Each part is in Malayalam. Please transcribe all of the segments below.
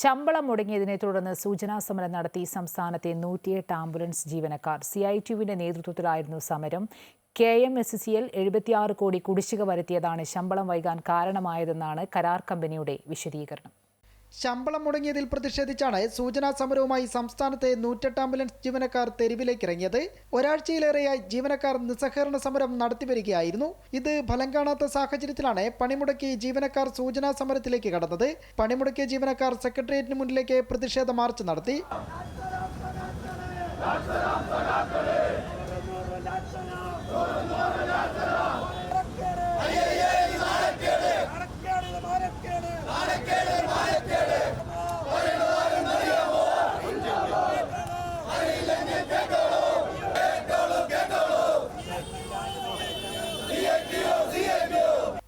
ശമ്പളം മുടങ്ങിയതിനെ തുടർന്ന് സൂചനാ സമരം നടത്തി സംസ്ഥാനത്തെ നൂറ്റിയെട്ട് ആംബുലൻസ് ജീവനക്കാർ. സി ഐ ടിയുവിന്റെ നേതൃത്വത്തിലായിരുന്നു സമരം. K M S C L എഴുപത്തിയാറ് കോടി കുടിശ്ശിക വരുത്തിയതാണ് ശമ്പളം വൈകാൻ കാരണമായതെന്നാണ് കരാർ കമ്പനിയുടെ വിശദീകരണം. ശമ്പളം മുടങ്ങിയതിൽ പ്രതിഷേധിച്ചാണ് സൂചനാ സമരവുമായി സംസ്ഥാനത്തെ നൂറ്റെട്ട് ആംബുലൻസ് ജീവനക്കാർ തെരുവിലേക്ക് ഇറങ്ങിയത് ഒരാഴ്ചയിലേറെയായി ജീവനക്കാർ നിസ്സഹകരണ സമരം നടത്തിവരികയായിരുന്നു ഇത് ഫലം കാണാത്ത സാഹചര്യത്തിലാണ് പണിമുടക്കി ജീവനക്കാർ സൂചനാ സമരത്തിലേക്ക് കടന്നത്. പണിമുടക്കിയ ജീവനക്കാർ സെക്രട്ടേറിയറ്റിന് മുന്നിലേക്ക് പ്രതിഷേധ മാർച്ച് നടത്തി.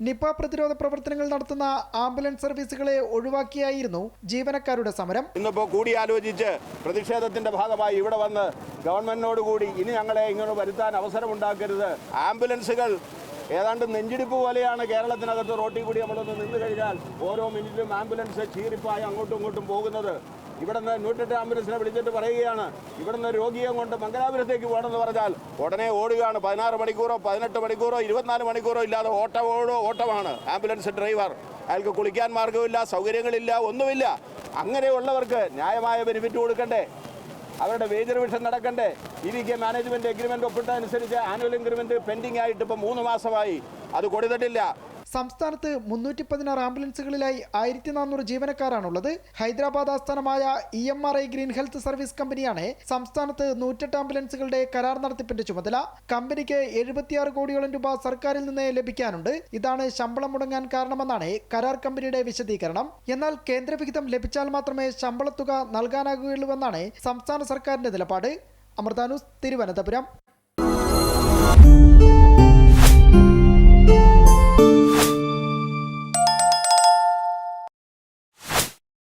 നിപ പ്രതിരോധ പ്രവർത്തനങ്ങൾ നടത്തുന്ന ആംബുലൻസ് സർവീസുകളെ ഒഴിവാക്കിയായിരുന്നു ജീവനക്കാരുടെ സമരം. ഇന്നിപ്പോ കൂടി ആലോചിച്ച് പ്രതിഷേധത്തിന്റെ ഭാഗമായി ഇവിടെ വന്ന് ഗവൺമെന്റിനോട് കൂടി ഇനി ഞങ്ങളെ ഇങ്ങനെ വരുത്താൻ അവസരമുണ്ടാക്കരുത്. ആംബുലൻസുകൾ ഏതാണ്ട് നെഞ്ചിടിപ്പ് പോലെയാണ് കേരളത്തിനകത്ത് റോട്ടിൽ കൂടി നമ്മളൊന്ന് നിന്ന് കഴിഞ്ഞാൽ ഓരോ മിനിറ്റിലും ആംബുലൻസ് ചീറിപ്പായി അങ്ങോട്ടും ഇങ്ങോട്ടും പോകുന്നത്. ഇവിടുന്ന് നൂറ്റെട്ട് ആംബുലൻസിനെ വിളിച്ചിട്ട് പറയുകയാണ്. ഇവിടെ നിന്ന് രോഗിയെ കൊണ്ട് മംഗലാപുരത്തേക്ക് പോകണമെന്ന് പറഞ്ഞാൽ ഉടനെ ഓടുകയാണ്. പതിനാറ് മണിക്കൂറോ പതിനെട്ട് മണിക്കൂറോ ഇരുപത്തിനാല് മണിക്കൂറോ ഇല്ലാതെ ഓട്ടമോടോ ഓട്ടമാണ് ആംബുലൻസ് ഡ്രൈവർ. അയാൾക്ക് കുളിക്കാൻ മാർഗമില്ല സൗകര്യങ്ങളില്ല ഒന്നുമില്ല. അങ്ങനെയുള്ളവർക്ക് ന്യായമായ ബെനിഫിറ്റ് കൊടുക്കണ്ടേ? അവരുടെ വേജ് റിവിഷൻ നടക്കണ്ടേ? E V K management agreement ഒപ്പിട്ടതനുസരിച്ച് annual increment pending ആയിട്ട് ഇപ്പോൾ മൂന്ന് മാസമായി. അത് കൊടുത്തിട്ടില്ല. സംസ്ഥാനത്ത് മുന്നൂറ്റി പതിനാറ് ആംബുലൻസുകളിലായി ആയിരത്തി നാനൂറ് ജീവനക്കാരാണുള്ളത്. ഹൈദരാബാദ് ആസ്ഥാനമായ E M R I green health service കമ്പനിയാണ് സംസ്ഥാനത്ത് നൂറ്റെട്ട് ആംബുലൻസുകളുടെ കരാർ നടത്തിപ്പിന്റെ ചുമതല. കമ്പനിക്ക് എഴുപത്തിയാറ് കോടിയോളം രൂപ സർക്കാരിൽ നിന്ന് ലഭിക്കാനുണ്ട്. ഇതാണ് ശമ്പളം മുടങ്ങാൻ കാരണമെന്നാണ് കരാർ കമ്പനിയുടെ വിശദീകരണം. എന്നാൽ കേന്ദ്രവിഹിതം ലഭിച്ചാൽ മാത്രമേ ശമ്പളത്തുക നൽകാനാകുകയുള്ളൂവെന്നാണ് സംസ്ഥാന സർക്കാരിന്റെ നിലപാട്. അമൃതാനൂസ് തിരുവനന്തപുരം.